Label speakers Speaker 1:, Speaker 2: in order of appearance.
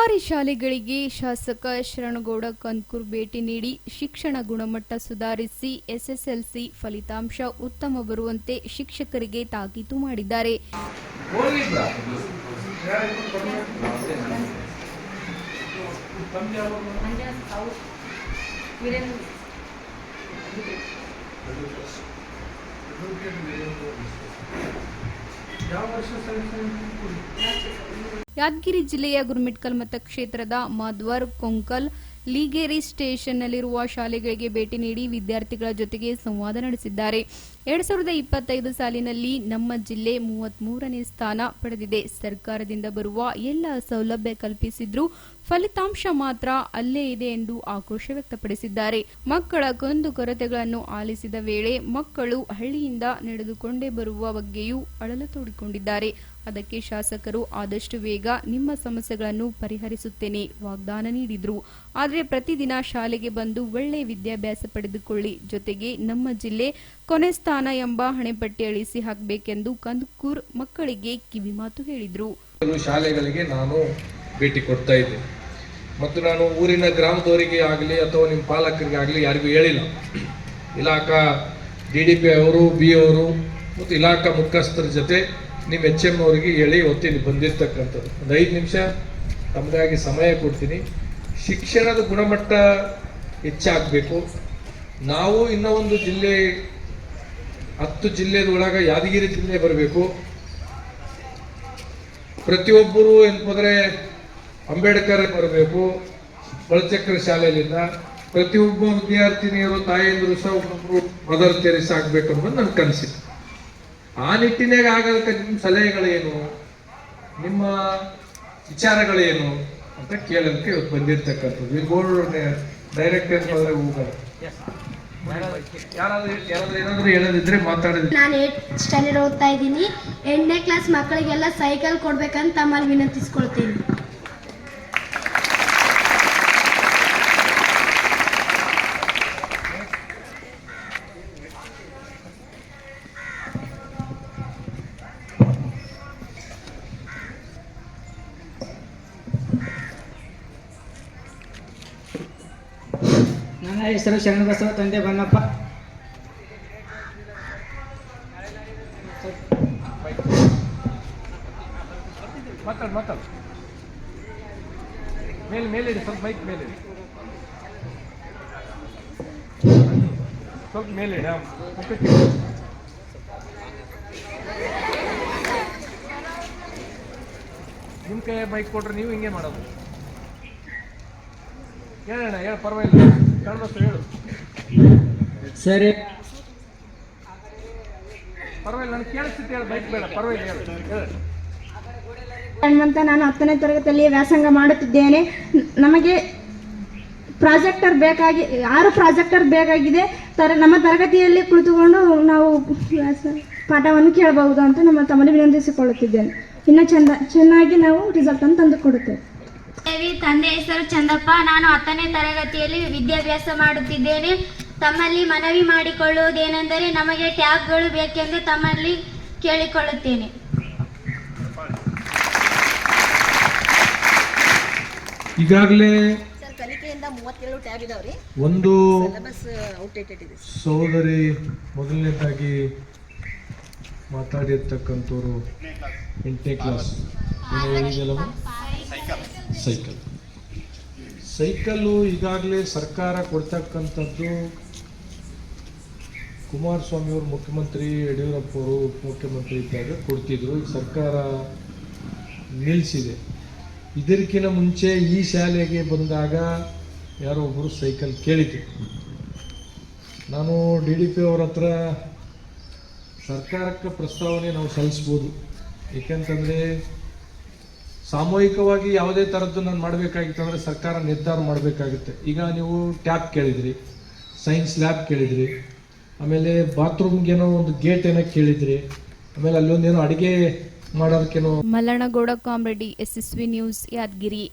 Speaker 1: ಸರ್ಕಾರಿ ಶಾಲೆಗಳಿಗೆ ಶಾಸಕ ಶರಣಗೌಡ ಕನ್ಕೂರ್ ಭೇಟಿ ನೀಡಿ ಶಿಕ್ಷಣ ಗುಣಮಟ್ಟ ಸುಧಾರಿಸಿ ಎಸ್ಎಸ್ಎಲ್ಸಿ ಫಲಿತಾಂಶ ಉತ್ತಮ ಬರುವಂತೆ ಶಿಕ್ಷಕರಿಗೆ ತಾಕೀತು ಮಾಡಿದ್ದಾರೆ. ಯಾದಗಿರಿ ಜಿಲ್ಲೆಯ ಗುರುಮಿಟ್ಕಲ್ ಮತಕ್ಷೇತ್ರದ ಮಾದ್ವರ್ ಕೊಂಕಲ್ ಲೀಗೇರಿ ಸ್ಟೇಷನ್ನಲ್ಲಿರುವ ಶಾಲೆಗಳಿಗೆ ಭೇಟಿ ನೀಡಿ ವಿದ್ಯಾರ್ಥಿಗಳ ಜೊತೆಗೆ ಸಂವಾದ ನಡೆಸಿದ್ದಾರೆ. ಎರಡ್ ಸಾವಿರದ ಇಪ್ಪತ್ತೈದು ಸಾಲಿನಲ್ಲಿ ನಮ್ಮ ಜಿಲ್ಲೆ ಮೂವತ್ಮೂರನೇ ಸ್ಥಾನ ಪಡೆದಿದೆ. ಸರ್ಕಾರದಿಂದ ಬರುವ ಎಲ್ಲ ಸೌಲಭ್ಯ ಕಲ್ಪಿಸಿದ್ರೂ ಫಲಿತಾಂಶ ಮಾತ್ರ ಅಲ್ಲೇ ಇದೆ ಎಂದು ಆಕ್ರೋಶ ವ್ಯಕ್ತಪಡಿಸಿದ್ದಾರೆ. ಮಕ್ಕಳ ಕುಂದು ಕೊರತೆಗಳನ್ನು ಆಲಿಸಿದ ವೇಳೆ ಮಕ್ಕಳು ಹಳ್ಳಿಯಿಂದ ನಡೆದುಕೊಂಡೇ ಬರುವ ಬಗ್ಗೆಯೂ ಅಳಲು ತೋಡಿಕೊಂಡಿದ್ದಾರೆ. ಅದಕ್ಕೆ ಶಾಸಕರು ಆದಷ್ಟು ಬೇಗ ನಿಮ್ಮ ಸಮಸ್ಯೆಗಳನ್ನು ಪರಿಹರಿಸುತ್ತೇನೆ ವಾಗ್ದಾನ ನೀಡಿದ್ರು. ಆದರೆ ಪ್ರತಿದಿನ ಶಾಲೆಗೆ ಬಂದು ಒಳ್ಳೆ ವಿದ್ಯಾಭ್ಯಾಸ ಪಡೆದುಕೊಳ್ಳಿ. ಜೊತೆಗೆ ನಮ್ಮ ಜಿಲ್ಲೆ ಕೊನೆ ಸ್ಥಾನ ಎಂಬ ಹಣೆಪಟ್ಟಿ ಅಳಿಸಿ ಹಾಕಬೇಕೆಂದು ಕಂದ್ಕೂರ್ ಮಕ್ಕಳಿಗೆ ಕಿವಿಮಾತು ಹೇಳಿದ್ರು.
Speaker 2: ಶಾಲೆಗಳಿಗೆ ನಾನು ಭೇಟಿ ಕೊಡ್ತಾ ಇದ್ದೆ. ಮತ್ತು ನಾನು ಊರಿನ ಗ್ರಾಮದವರಿಗೆ ಆಗಲಿ ಅಥವಾ ನಿಮ್ಮ ಪಾಲಕರಿಗೆ ಆಗಲಿ ಯಾರಿಗೂ ಹೇಳಿಲ್ಲ. ಇಲಾಖಾ ಡಿ ಡಿ ಪಿ ಅವರು, ಬಿ ಅವರು ಮತ್ತು ಇಲಾಖಾ ಮುಖ್ಯಸ್ಥರ ಜೊತೆ ನಿಮ್ಮ ಎಚ್ ಎಂ ಅವರಿಗೆ ಹೇಳಿ ಒತ್ತೀನಿ ಬಂದಿರ್ತಕ್ಕಂಥದ್ದು. ಒಂದು ಐದು ನಿಮಿಷ ತಮ್ಮದಾಗಿ ಸಮಯ ಕೊಡ್ತೀನಿ. ಶಿಕ್ಷಣದ ಗುಣಮಟ್ಟ ಹೆಚ್ಚಾಗಬೇಕು. ನಾವು ಇನ್ನೂ ಒಂದು ಜಿಲ್ಲೆ, ಹತ್ತು ಜಿಲ್ಲೆದೊಳಗೆ ಯಾದಗಿರಿ ಜಿಲ್ಲೆ ಬರಬೇಕು. ಪ್ರತಿಯೊಬ್ಬರು ಏನಂದ್ರೆ ಅಂಬೇಡ್ಕರ್ ಬರಬೇಕು ಬಳಚಕ್ರ ಶಾಲೆಯಲ್ಲಿಂದ ಪ್ರತಿಯೊಬ್ಬ ವಿದ್ಯಾರ್ಥಿನಿಯರು ತಾಯಂದಿರು ಸಹ ಒಬ್ಬೊಬ್ರು ಮದರ್ ತೆರಿಸ್ ಆಗ್ಬೇಕು ಅನ್ನೋದು ನನ್ನ ಕನಸಿತ್ತು ಆ ನಿಟ್ಟಿನಾಗ ಆಗೋದಕ್ಕೆ ನಿಮ್ಮ ಸಲಹೆಗಳೇನು? ನಿಮ್ಮ ವಿಚಾರಗಳೇನು ಅಂತ ಕೇಳೋದಕ್ಕೆ ಇವತ್ತು ಬಂದಿರ್ತಕ್ಕಂಥದ್ದು. ಈ ಬೋರ್ಡ್ ಡೈರೆಕ್ಟರ್ ಬಂದರೆ ಹೋಗಲ್ಲ ಯಾರಾದ್ರೂ ಯಾರಾದ್ರೂ ಏನಾದ್ರೂ ಹೇಳೋದಿದ್ರೆ ಮಾತಾಡಿದ್ರೆ
Speaker 3: ನಾನು ಏಟ್ ಸ್ಟ್ಯಾಂಡರ್ಡ್ ಓದ್ತಾ ಇದ್ದೀನಿ. ಎಂಟನೇ ಕ್ಲಾಸ್ ಮಕ್ಕಳಿಗೆಲ್ಲ ಸೈಕಲ್ ಕೊಡ್ಬೇಕಂತ ತಮ್ಮಲ್ಲಿ ವಿನಂತಿಸ್ಕೊಳ್ತೀನಿ.
Speaker 4: ನನ್ನ ಹೆಸರು ಶರಣಬಸವ ತಂದೆ ಬನ್ನಪ್ಪ.
Speaker 2: ಮಾತಾಡು ಮಾತಾಡು. ಮೇಲೆ ಮೇಲೆ ಸ್ವಲ್ಪ ಬೈಕ್ ಮೇಲೆ ಸ್ವಲ್ಪ ಮೇಲೆ ನಿಮ್ಮ ಕೈ ಮೈಕ್ ಕೊಟ್ರೆ ನೀವು ಹಿಂಗೆ ಮಾಡೋದು. ಹೇಳೋಣ ಹೇಳ ಪರವಾಗಿಲ್ಲ. ಕಳ್ಬಸ್ತು ಹೇಳು.
Speaker 4: ಸರಿ.
Speaker 2: ಪರವಾಗಿಲ್ಲ ನನಗೆ ಕೇಳಿಸ್ತಿತ್ತು ಹೇಳು ಬೈಕ್ ಬೇಡ ಪರವಾಗಿಲ್ಲ ಹೇಳು ಹೇಳು.
Speaker 3: ಹನುಮಂತ ನಾನು ಹತ್ತನೇ ತರಗತಿಯಲ್ಲಿ ವ್ಯಾಸಂಗ ಮಾಡುತ್ತಿದ್ದೇನೆ. ನಮಗೆ ಪ್ರಾಜೆಕ್ಟರ್ ಬೇಕಾಗಿ ಆರು ಪ್ರಾಜೆಕ್ಟರ್ ಬೇಕಾಗಿದೆ. ತರ ನಮ್ಮ ತರಗತಿಯಲ್ಲಿ ಕುಳಿತುಕೊಂಡು ನಾವು ವ್ಯಾಸ ಪಾಠವನ್ನು ಕೇಳಬಹುದು ಅಂತ ನಮ್ಮ ತಮ್ಮಲ್ಲಿ ವಿನಂತಿಸಿಕೊಳ್ಳುತ್ತಿದ್ದೇನೆ. ಇನ್ನು ಚಂದ ಚೆನ್ನಾಗಿ ನಾವು ರಿಸಲ್ಟ್ ಅನ್ನು ತಂದು ಕೊಡುತ್ತೇವೆ.
Speaker 5: ದೇವಿ ತಂದೆ ಹೆಸರು ಚಂದಪ್ಪ. ನಾನು ಹತ್ತನೇ ತರಗತಿಯಲ್ಲಿ ವಿದ್ಯಾಭ್ಯಾಸ ಮಾಡುತ್ತಿದ್ದೇನೆ. ತಮ್ಮಲ್ಲಿ ಮನವಿ ಮಾಡಿಕೊಳ್ಳುವುದೇನೆಂದರೆ ನಮಗೆ ಟ್ಯಾಬ್ಗಳು ಬೇಕೆಂದು ತಮ್ಮಲ್ಲಿ ಕೇಳಿಕೊಳ್ಳುತ್ತೇನೆ.
Speaker 2: ಈಗಾಗಲೇ ಒಂದು
Speaker 6: ಇದೆ.
Speaker 2: ಸಹೋದರಿ ಮೊದಲನೇದಾಗಿ ಮಾತಾಡಿರ್ತಕ್ಕಂಥವ್ರು ಎಂಟನೇ ಕ್ಲಾಸ್ ಏನು ಹೇಳಿದೆಲ್ಲಮ್ಮ ಸೈಕಲ್ ಸೈಕಲ್ಲು ಈಗಾಗಲೇ ಸರ್ಕಾರ ಕೊಡ್ತಕ್ಕಂಥದ್ದು ಕುಮಾರಸ್ವಾಮಿ ಅವರು ಮುಖ್ಯಮಂತ್ರಿ ಯಡಿಯೂರಪ್ಪ ಅವರು ಉಪಮುಖ್ಯಮಂತ್ರಿ ಇದ್ದಾಗ ಕೊಡ್ತಿದ್ರು. ಈಗ ಸರ್ಕಾರ ನಿಲ್ಲಿಸಿದೆ ಇದಕ್ಕಿಂತ ಮುಂಚೆ ಈ ಶಾಲೆಗೆ ಬಂದಾಗ ಯಾರೋ ಒಬ್ಬರು ಸೈಕಲ್ ಕೇಳಿದ್ರು. ನಾನು ಡಿ ಡಿ ಪಿ ಅವ್ರ ಹತ್ರ ಸರ್ಕಾರಕ್ಕೆ ಪ್ರಸ್ತಾವನೆ ನಾವು ಸಲ್ಲಿಸ್ಬೋದು. ಏಕೆಂತಂದರೆ ಸಾಮೂಹಿಕವಾಗಿ ಯಾವುದೇ ಥರದ್ದು ನಾನು ಮಾಡಬೇಕಾಗಿತ್ತು ಅಂದರೆ ಸರ್ಕಾರ ನಿರ್ಧಾರ ಮಾಡಬೇಕಾಗುತ್ತೆ. ಈಗ ನೀವು ಟ್ಯಾಪ್ ಕೇಳಿದ್ರಿ, ಸೈನ್ಸ್ ಲ್ಯಾಬ್ ಕೇಳಿದ್ರಿ, ಆಮೇಲೆ ಬಾತ್ರೂಮ್ಗೇನೋ ಒಂದು ಗೇಟ್ ಏನೋ ಕೇಳಿದ್ರಿ, ಆಮೇಲೆ ಅಲ್ಲೊಂದೇನೋ ಅಡುಗೆ ಮಾಡೋದಕ್ಕೇನೋ
Speaker 1: ಮಲ್ಲಣ್ಣಗೌಡ ಕಾಮ್ರೆಡ್ಡಿ ಎಸ್ಎಸ್ವಿ ನ್ಯೂಸ್ ಯಾದಗಿರಿ.